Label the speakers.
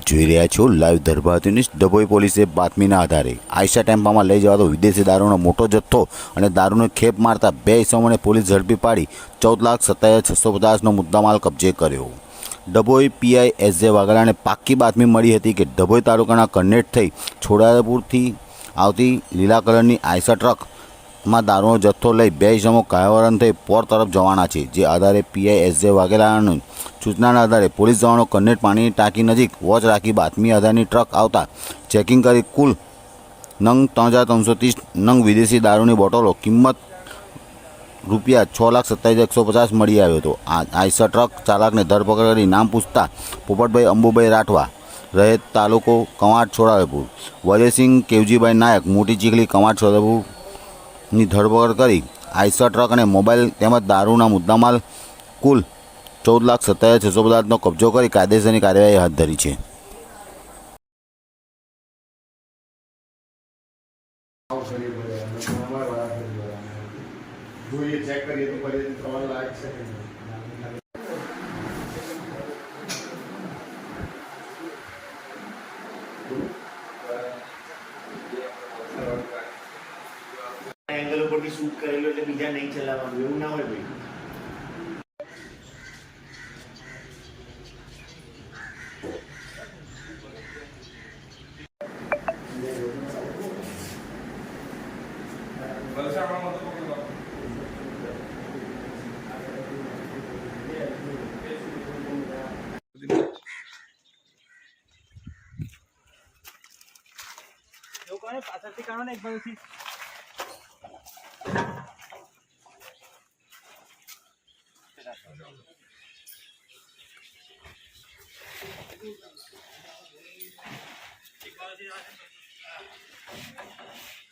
Speaker 1: આપ જોઈ રહ્યા છો લાઈવ ધરભાતી ન્યૂઝ. ડભોઈ પોલીસે બાતમીના આધારે આયશા ટેમ્પામાં લઈ જવાતો વિદેશી દારૂનો મોટો જથ્થો અને દારૂનો ખેપ મારતા બે ઇસમોને પોલીસ ઝડપી પાડી ચૌદ લાખ સત્તાવીસ છસો પચાસનો મુદ્દામાલ કબજે કર્યો. ડભોઈ પીઆઈ એસ જે વાઘેલાને પાક્કી બાતમી મળી હતી કે ડભોઈ તાલુકાના કન્નેટ થઈ છોડાપુરથી આવતી લીલા કલરની આયશા ટ્રકમાં દારૂનો જથ્થો લઈ બે ઇસમો કાયાવરણ થઈ પોર તરફ જવાના છે. જે આધારે પીઆઈ એસ જે વાઘેલાની સૂચનાના આધારે પોલીસ જવાનો કન્નેટ પાણીની ટાંકી નજીક વોચ રાખી બાતમી આધારની ટ્રક આવતા ચેકિંગ કરી કુલ નંગ ત્રણ હજાર ત્રણસો ત્રીસ નંગ વિદેશી દારૂની બોટલો કિંમત રૂપિયા છ લાખ સત્તાવીસ એકસો પચાસ મળી આવ્યો હતો. આ આઈસર ટ્રક ચાલકને ધરપકડ કરી નામ પૂછતા પોપટભાઈ અંબુભાઈ રાઠવા રહે તાલુકો કવાંટ છોડાવેપુર વજયસિંહ કેવજીભાઈ નાયક મોટી ચીખલી કવાંટ છોડાવેપુરની ધરપકડ કરી આઈસર ટ્રક અને મોબાઈલ તેમજ દારૂના મુદ્દામાલ કુલ ચૌદ લાખ સત્તાવીસ છસો પદાર્થનો કબજો કરી કાયદેસરની કાર્યવાહી હાથ ધરી છે.
Speaker 2: એંગલ ઉપરથી શૂટ કરેલો એટલે બીજા નહીં ચલાવવાનું, એવું ના હોય ભાઈ.
Speaker 3: দোকানে পাচারটি কারণে একবার উঠি Thank you.